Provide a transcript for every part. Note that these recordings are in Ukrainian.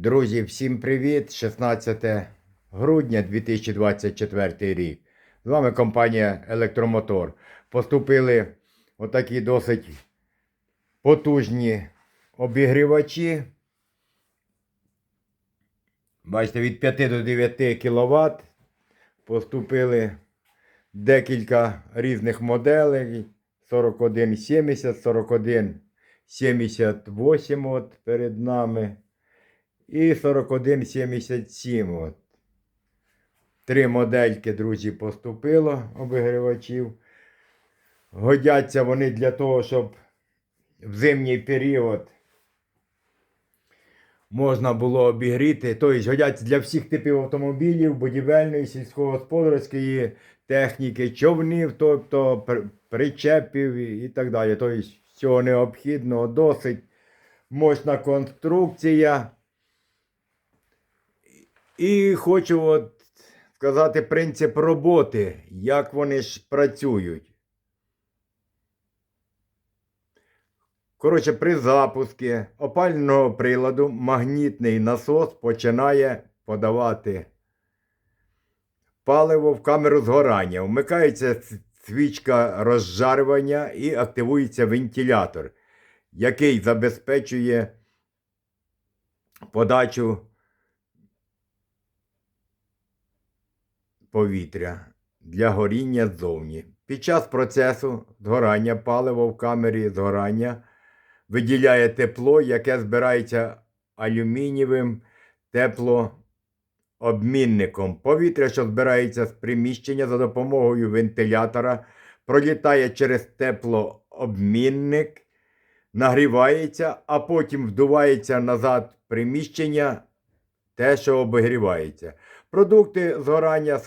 Друзі, всім привіт! 16 грудня 2024 рік. З вами компанія Електромотор. Поступили отакі досить потужні обігрівачі. Бачите, від 5 до 9 кВт. Поступили декілька різних моделей. 4170, 4178 от перед нами. І 4177. От. Три модельки, друзі, поступило обігрівачів. Годяться вони для того, щоб в зимній період можна було обігріти. Тобто годяться для всіх типів автомобілів, будівельної, сільськогосподарської техніки, човнів, тобто причепів і так далі. Тобто всього необхідного, досить мощна конструкція. І хочу от сказати принцип роботи, як вони ж працюють. Коротше, при запуску опального приладу магнітний насос починає подавати паливо в камеру згорання. Вмикається свічка розжарювання і активується вентилятор, який забезпечує подачу повітря для горіння ззовні. Під час процесу згорання паливо в камері згорання виділяє тепло, яке збирається алюмінієвим теплообмінником. Повітря, що збирається з приміщення за допомогою вентилятора, пролітає через теплообмінник, нагрівається, а потім вдувається назад приміщення те, що обігрівається. Продукти згорання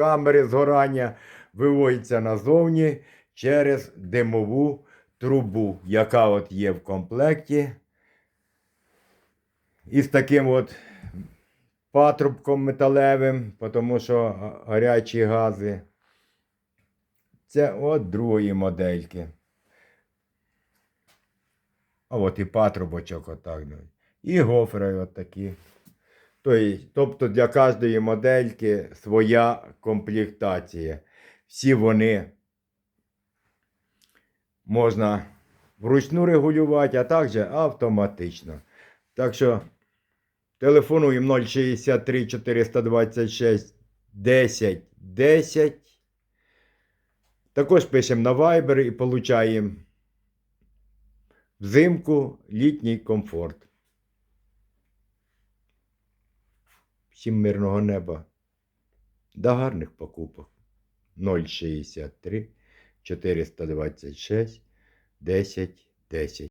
камери згорання виводяться назовні через димову трубу, яка от є в комплекті. І з таким от патрубком металевим, тому що гарячі гази. Це от другої модельки. А от і патрубочок отак. ну. І гофри от такі. Тобто, тобто для кожної модельки своя комплектація. Всі вони можна вручну регулювати, а також автоматично. Так що телефонуємо 063 426 10 10. Також пишемо на Viber і получаємо взимку літній комфорт. Всім мирного неба. До гарних покупок. 063 426 10 10.